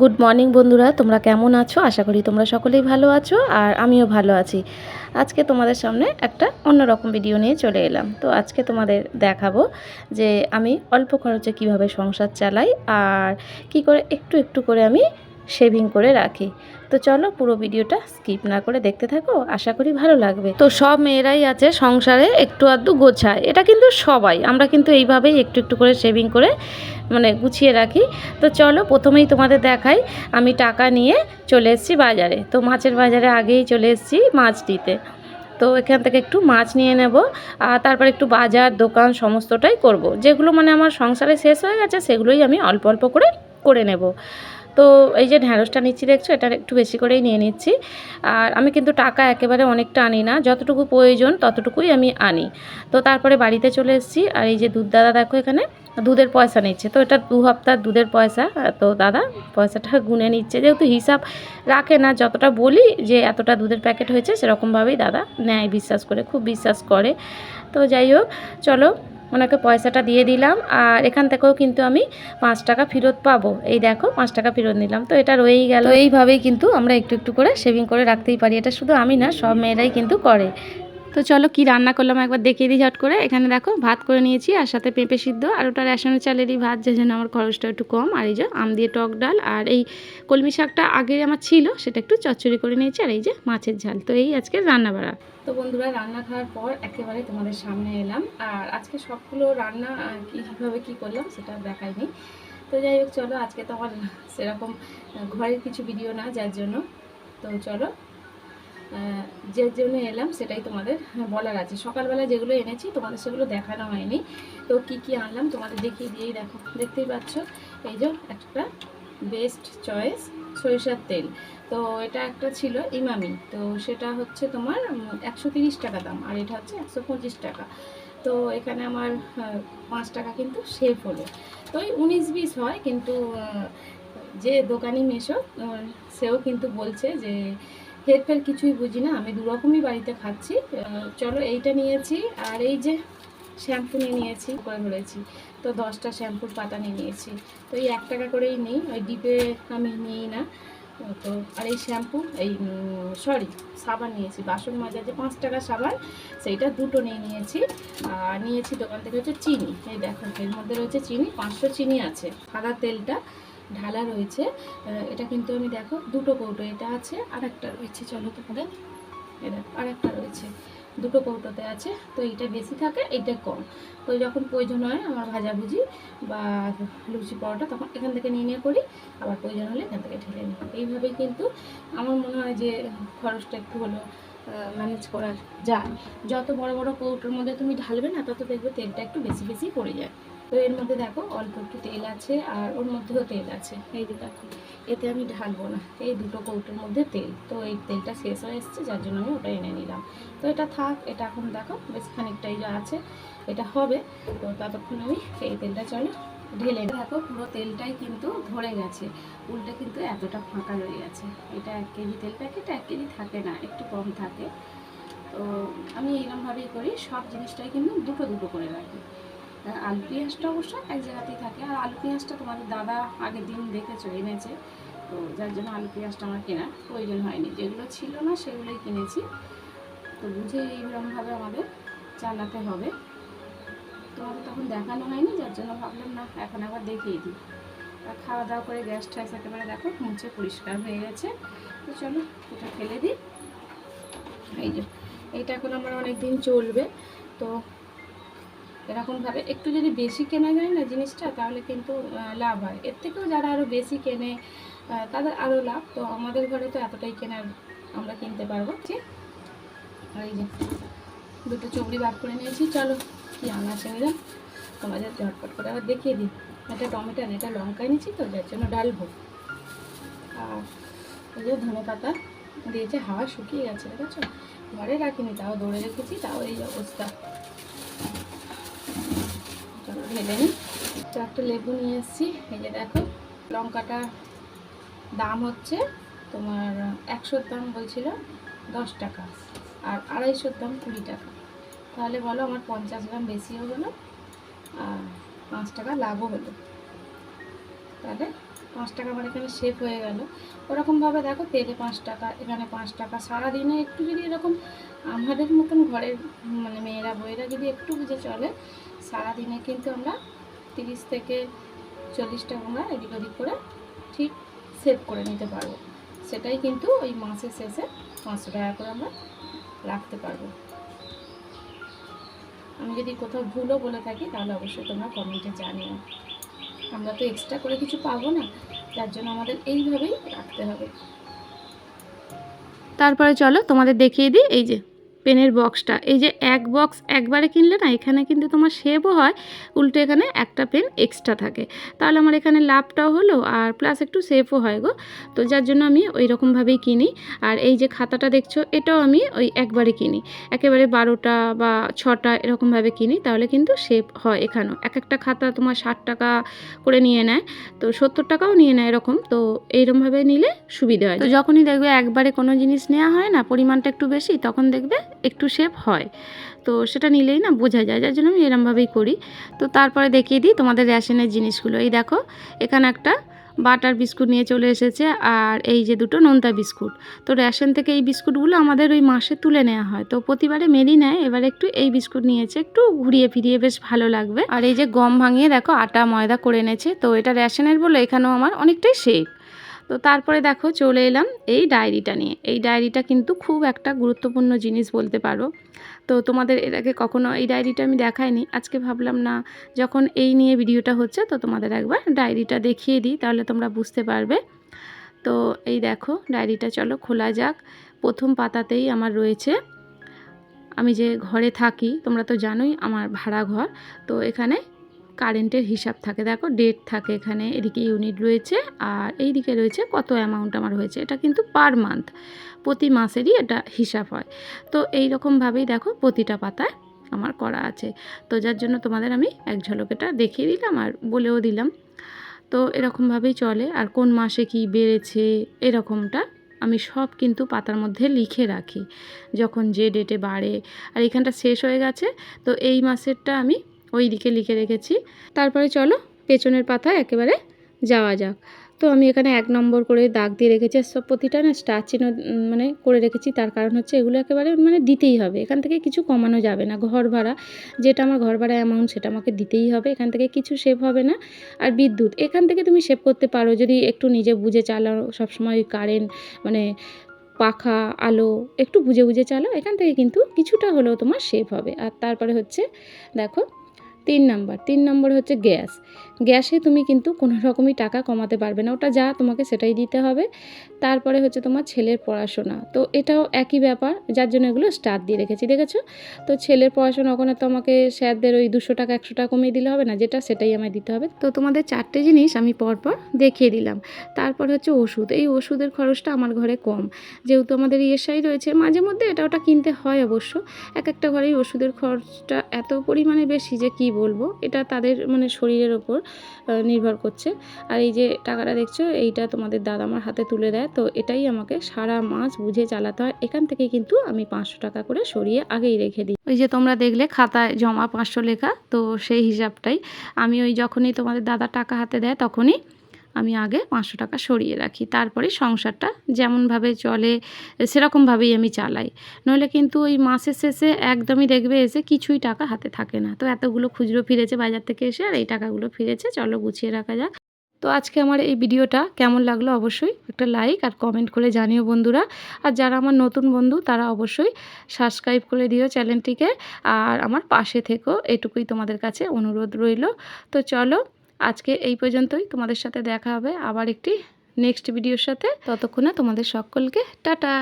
Good morning বন্ধুরা। তোমরা কেমন আছো? আশা করি তোমরা সকলেই ভালো আছো, আর আমিও ভালো আছি। আজকে তোমাদের সামনে একটা অন্যরকম ভিডিও নিয়ে চলে এলাম। তো আজকে তোমাদের দেখাবো যে আমি অল্প খরচে কীভাবে সংসার চালাই, আর কি করে একটু একটু করে আমি শেভিং করে রাখি। তো চলো পুরো ভিডিওটা স্কিপ না করে দেখতে থাকো, আশা করি ভালো লাগবে। তো সব মেয়েরাই আছে সংসারে একটু আধটু গোছায় এটা কিন্তু সবাই, আমরা কিন্তু এইভাবেই একটু একটু করে শেভিং করে মানে গুছিয়ে রাখি। তো চলো প্রথমেই তোমাদের দেখাই, আমি টাকা নিয়ে চলে এসেছি বাজারে। তো মাছের বাজারে আগেই চলে এসেছি মাছ দিতে। তো এখান থেকে একটু মাছ নিয়ে নেব, আর তারপর একটু বাজার, দোকান সমস্তটাই করব। যেগুলো মানে আমার সংসারে শেষ হয়ে গেছে, সেগুলোই আমি অল্প অল্প করে করে নেব। তো এই যে ঢ্যাঁড়সটা নিচ্ছি দেখছ এটা একটু বেশি করেই নিয়ে নিচ্ছি। আর আমি কিন্তু টাকা একেবারে অনেকটা আনি না, যতটুকু প্রয়োজন ততটুকুই আমি আনি। তো তারপরে বাড়িতে চলে এসেছি, আর এই যে দুধ দাদা দেখো এখানে, দুধের পয়সা নিচ্ছে। তো এটা দু হপ্তার দুধের পয়সা, তো দাদা পয়সাটা গুনে নিচ্ছে। যেহেতু হিসাব রাখে না, যতটা বলি যে এতটা দুধের প্যাকেট হয়েছে, সেরকমভাবেই দাদা নেয় বিশ্বাস করে, খুব বিশ্বাস করে। তো যাই হোক, চলো ওনাকে পয়সাটা দিয়ে দিলাম আর এখান থেকেও কিন্তু আমি পাঁচ টাকা ফেরত পাবো। এই দেখো, পাঁচ টাকা ফেরত নিলাম। তো এটা রয়েই গেল। এইভাবেই কিন্তু আমরা একটু একটু করে সেভিং করে রাখতেই পারি। এটা শুধু আমি না, সব মেয়েরাই কিন্তু করে। তো চলো কি রান্না করলাম একবার দেখিয়ে দিই ঝট করে। এখানে দেখো ভাত করে নিয়েছি আর সাথে পেঁপে সিদ্ধ আর ওটা রেশনের চালেরই ভাত, যে জন্য আমার খরচটা একটু কম। আর এই যে আম দিয়ে টক ডাল আর এই কলমি শাকটা আগে আমার ছিল, সেটা একটু চচ্চড়ি করে নিয়েছি আর এই যে মাছের ঝাল। তো এই আজকে রান্না বাড়া। তো বন্ধুরা, রান্না খাওয়ার পর একেবারে তোমাদের সামনে এলাম আর আজকে সবগুলো রান্না কীভাবে কী করলাম সেটা দেখাইনি তো যাই হোক, চলো আজকে তো আমার সেরকম ঘরের কিছু ভিডিও না, যার জন্য। তো চলো যে জন্য এলাম, সেটাই তোমাদের বলার আছে। সকালবেলা যেগুলো এনেছি, তোমাদের সেগুলো দেখানো হয়নি। তো কি কি আনলাম, তোমাদের দেখিয়ে দিয়েই দেখো। দেখতেই পাচ্ছ? এই যে একটা বেস্ট চয়েস সরিষার তেল। তো এটা একটা ছিল ইমামি। তো সেটা হচ্ছে তোমার একশো টাকা দাম, আর এটা হচ্ছে একশো পঁচিশ টাকা। তো এখানে আমার পাঁচ টাকা কিন্তু সেভ হলো। তো ওই উনিশ বিশ হয়, কিন্তু যে দোকানি মেশো সেও কিন্তু বলছে যে হেরফের কিছুই বুঝি না, আমি দুরকমই বাড়িতে খাচ্ছি। চলো এইটা নিয়েছি, আর এই যে শ্যাম্পু নিয়ে নিয়েছি করে ধরেছি। তো দশটা শ্যাম্পুর পাতা নিয়ে নিয়েছি। তো এই এক টাকা করেই নিই, ওই ডিপে আমি নিই না। তো, আর এই শ্যাম্পু, এই সরি সাবান নিয়েছি, বাসন মাজার যে পাঁচ টাকা সাবান, সেইটা দুটো নিয়ে নিয়েছি। আর নিয়েছি দোকান থেকে হচ্ছে চিনি, এই দেখো, এর মধ্যে রয়েছে চিনি, পাঁচশো চিনি আছে, সাদা তেলটা। ঢালা রয়েছে। এটা কিন্তু আমি দেখো, দুটো কৌটো, এটা আছে আর একটা রয়েছে। চলো তোমাদের দেখো আর একটা রয়েছে। দুটো কৌটোতে আছে, তো এইটা বেশি থাকে, এইটা কম। তো যখন প্রয়োজন হয়, আমার ভাজাভুজি বা লুচি পরোটা, তখন এখান থেকে নিয়ে নিয়ে করি। আবার প্রয়োজন হলে এখান থেকে ঢেলে নিই। এইভাবেই কিন্তু আমার মনে হয় যে খরচটা একটু হলো ম্যানেজ করা যায়। যত বড় বড় কৌটোর মধ্যে তুমি ঢালবে না, তত দেখবে তেলটা একটু বেশি বেশি পড়ে যায়। তো এর মধ্যে দেখো অল্প একটু তেল আছে আর ওর মধ্যেও তেল আছে। এই যে দেখো, এতে আমি ঢালবো না। এই দুটো কৌটোর মধ্যে তেল। তো এই তেলটা শেষ হয়ে এসছে, যার জন্য আমি ওটা এনে নিলাম। তো এটা থাক, এটা এখন দেখো বেশ খানিকটাই যা আছে, এটা হবে। তো ততক্ষণ আমি এই তেলটা চলো ঢেলে দেখো পুরো তেলটাই কিন্তু ধরে গেছে। উল্টে কিন্তু এতটা ফাঁকা রয়ে গেছে। এটা এক কেজি তেল প্যাকেট, এক কেজি থাকে না, একটু কম থাকে। তো আমি এরকমভাবেই করি, সব জিনিসটাই কিন্তু দুটো দুটো করে রাখি। আলু পেঁয়াজটা অবশ্য এক জায়গাতেই থাকে। আর আলু পেঁয়াজটা তোমাদের দাদা আগের দিন দেখেছ, এনেছে। তো যার জন্য আলু পেঁয়াজটা আমার কেনার প্রয়োজন হয়নি। যেগুলো ছিল না, সেগুলোই কিনেছি। তো বুঝে এইরকমভাবে আমাদের চালাতে হবে। তোমাদের তখন দেখানো হয়নি, যার জন্য ভাবলাম, না, এখন আবার দেখিয়ে দিই। আর খাওয়া দাওয়া করে গ্যাস ট্যাস একেবারে দেখো, মুছে পরিষ্কার হয়ে গেছে। তো চলো, এটা ফেলে দিই। এই যে, এইটা এখন আমার অনেক দিন চলবে। তো এরকমভাবে একটু যদি বেশি কেনা যায় না জিনিসটা তাহলে কিন্তু লাভ হয়। এর থেকেও যারা আরও বেশি কেনে তাদের আরও লাভ। তো আমাদের ঘরে তো এতটাই কেনার আমরা কিনতে পারব। আর এই যে দুটো চবড়ি বার করে নিয়েছি। চলো কি আনা সেগুলো তোমাদের ঝটপট করে আবার দেখিয়ে দিই। এটা টমেটো না, এটা লঙ্কা নিয়েছি তো যার জন্য ডালবো। আর এই যে ধনে পাতা দিয়েছে হাওয়া শুকিয়ে গেছে দেখেছ? ঘরে রাখিনি তাও দৌড়ে রেখেছি তাও এই অবস্থা। ঢেলে নিই চারটে লেবু নিয়ে এসেছি। এই যে দেখো, লঙ্কাটা দাম হচ্ছে তোমার একশোর দাম বলছিল দশ টাকা আর আড়াইশোর দাম কুড়ি টাকা। তাহলে বলো আমার পঞ্চাশ গ্রাম বেশিও হলো আর পাঁচ টাকা লাভও হলো। তাহলে পাঁচ টাকা আমার এখানে সেভ হয়ে গেল। ওরকমভাবে দেখো তেলে পাঁচ টাকা, এখানে পাঁচ টাকা। সারাদিনে একটু যদি এরকম আমাদের মতন ঘরের মানে মেয়েরা বইয়েরা যদি একটু বুঝে চলে সারাদিনে কিন্তু আমরা তিরিশ থেকে চল্লিশটা আমরা এদিক ওদিক করে ঠিক সেভ করে নিতে পারব। সেটাই কিন্তু ওই মাসের শেষে পাঁচশো টাকা করে আমরা রাখতে পারব। আমি যদি কোথাও ভুলও বলে থাকি, তাহলে অবশ্যই তোমরা কমেন্টে জানিও। আমরা তো এক্সট্রা করে কিছু পাবো না, যার জন্য আমাদের এইভাবেই রাখতে হবে। তারপরে চলো তোমাদের দেখিয়ে দিই, এই যে পেনের বক্সটা। এই যে এক বক্স একবারে কিনলে না, এখানে কিন্তু তোমার সেভও হয়, উল্টো এখানে একটা পেন এক্সট্রা থাকে। তাহলে আমার এখানে লাভটাও হলো আর প্লাস একটু সেফও হয় গো। তো যার জন্য আমি ওই রকমভাবেই কিনি। আর এই যে খাতাটা দেখছ, এটাও আমি ওই একবারে কিনি। একেবারে বারোটা বা ছটা এরকমভাবে কিনি, তাহলে কিন্তু সেভ হয় এখানেও। এক একটা খাতা তোমার ষাট টাকা করে নিয়ে নেয়, তো সত্তর টাকাও নিয়ে নেয় এরকম। তো এইরকমভাবে নিলে সুবিধা হয়। তো যখনই দেখবে একবারে কোনো জিনিস নেওয়া হয় না, পরিমাণটা একটু বেশি, তখন দেখবে একটু শেপ হয়। তো সেটা নিলেই না বোঝা যায়, যার জন্য আমি এরমভাবেই করি। তো তারপরে দেখিয়ে দিই তোমাদের রেশনের জিনিসগুলো। এই দেখো, এখানে একটা বাটার বিস্কুট নিয়ে চলে এসেছে আর এই যে দুটো নোনতা বিস্কুট। তো রেশন থেকে এই বিস্কুটগুলো আমাদের ওই মাসে তুলে নেওয়া হয়। তো প্রতিবারে মেরি নেয়, এবার একটু এই বিস্কুট নিয়েছে, একটু ঘুরিয়ে ফিরিয়ে বেশ ভালো লাগবে। আর এই যে গম ভাঙিয়ে দেখো, আটা ময়দা করে এনেছে। তো এটা রেশনের বলে এখানেও আমার অনেকটাই শেপ তো তারপরে দেখো চলে এলাম এই ডায়েরিটা নিয়ে। এই ডায়েরিটা কিন্তু খুব একটা গুরুত্বপূর্ণ জিনিস বলতে পারো। তো তোমাদের এর আগে কখনো এই ডায়েরিটা আমি দেখাইনি। আজকে ভাবলাম না, যখন এই নিয়ে ভিডিওটা হচ্ছে তো তোমাদের একবার ডায়েরিটা দেখিয়ে দিই, তাহলে তোমরা বুঝতে পারবে। তো এই দেখো ডায়েরিটা, চলো খোলা যাক। প্রথম পাতাতেই আমার রয়েছে, আমি যে ঘরে থাকি, তোমরা তো জানোই আমার ভাড়া ঘর তো এখানে কারেন্টের হিসাব থাকে। দেখো ডেট থাকে এখানে, এদিকে ইউনিট রয়েছে আর এই দিকে রয়েছে কত অ্যামাউন্ট আমার হয়েছে। এটা কিন্তু পার মান্থ প্রতি মাসেরই এটা হিসাব হয়। তো এই রকমভাবেই দেখো প্রতিটা পাতায় আমার করা আছে। তো যার জন্য তোমাদের আমি এক ঝলক এটা দেখিয়ে দিলাম আর বলেও দিলাম। তো এরকমভাবেই চলে আর কোন মাসে কি বেড়েছে, এরকমটা আমি সব কিন্তু পাতার মধ্যে লিখে রাখি, যখন যে ডেটে বাড়ে। আর এখানটা শেষ হয়ে গেছে, তো এই মাসেরটা আমি ওই দিকে লিখে রেখেছি। তারপরে চলো পেছনের পাতা একেবারে যাওয়া যাক। তো আমি এখানে এক নম্বর করে দাগ দিয়ে রেখেছি সব প্রতিটা না স্টার চিহ্ন মানে করে রেখেছি। তার কারণ হচ্ছে এগুলো একেবারে মানে দিতেই হবে। এখান থেকে কিছু কমানো যাবে না। ঘর ভাড়া, যেটা আমার ঘর ভাড়া অ্যামাউন্ট সেটা আমাকে দিতেই হবে। এখান থেকে কিছু সেভ হবে না। আর বিদ্যুৎ, এখান থেকে তুমি সেভ করতে পারো। যদি একটু নিজে বুঝে চালাও, সবসময় কারেন্ট মানে পাখা, আলো, একটু বুঝে বুঝে চালাও, এখান থেকে কিন্তু কিছুটা হলেও তোমার সেভ হবে। আর তারপরে হচ্ছে, দেখো তিন নাম্বার, তিন নম্বর হচ্ছে গ্যাস। গ্যাসে তুমি কিন্তু কোনো রকমই টাকা কমাতে পারবে না, ওটা যা তোমাকে সেটাই দিতে হবে। তারপরে হচ্ছে তোমার ছেলের পড়াশোনা। তো এটাও একই ব্যাপার, যার জন্য এগুলো স্টার দিয়ে রেখেছি, দেখেছ? তো ছেলের পড়াশোনা ওখানে তো আমাকে স্যারদের ওই দুশো টাকা, একশো টাকা কমিয়ে দিলে হবে না, যেটা সেটাই আমায় দিতে হবে। তো তোমাদের চারটে জিনিস আমি পরপর দেখিয়ে দিলাম। তারপর হচ্ছে ওষুধ। এই ওষুধের খরচটা আমার ঘরে কম। যেহেতু আমাদের ইএসআই রয়েছে, মাঝে মধ্যে এটা ওটা কিনতে হয় অবশ্য। এক একটা ঘরেই ওষুধের খরচটা এত পরিমাণে বেশি যে কি বলব, এটা তাদের মানে শরীরের ওপর নির্ভর করছে। আর এই যে টাকাটা দেখছ, এইটা তোমাদের দাদা আমার হাতে তুলে দেয়। তো এটাই আমাকে সারা মাস বুঝে চালাতে হয়। এখান থেকে কিন্তু আমি পাঁচশো টাকা করে সরিয়ে আগেই রেখে দিই। ওই যে তোমরা দেখলে, খাতায় জমা পাঁচশো লেখা, তো সেই হিসাবটাই। আমি ওই যখনই তোমাদের দাদা টাকা হাতে দেয়, তখনই আমি আগে পাঁচশো টাকা সরিয়ে রাখি। তারপরে সংসারটা যেমনভাবে চলে, সেরকমভাবেই আমি চালাই। নইলে কিন্তু ওই মাসের শেষে একদমই দেখবে এসে কিছুই টাকা হাতে থাকে না। তো এতগুলো খুচরো ফিরেছে বাজার থেকে এসে আর এই টাকাগুলো ফিরেছে। চলো গুছিয়ে রাখা যাক। তো আজকে আমার এই ভিডিওটা কেমন লাগল অবশ্যই একটা লাইক আর কমেন্ট করে জানিও বন্ধুরা। আর যারা আমার নতুন বন্ধু তারা অবশ্যই সাবস্ক্রাইব করে দিও চ্যানেলটিকে। আর আমার পাশে থেকো, এটুকুই তোমাদের কাছে অনুরোধ রইল। তো চলো আজকে এই পর্যন্তই। তোমাদের সাথে দেখা হবে আবার একটি নেক্সট ভিডিওর সাথে। ততক্ষণে তোমাদের সকলকে টাটা।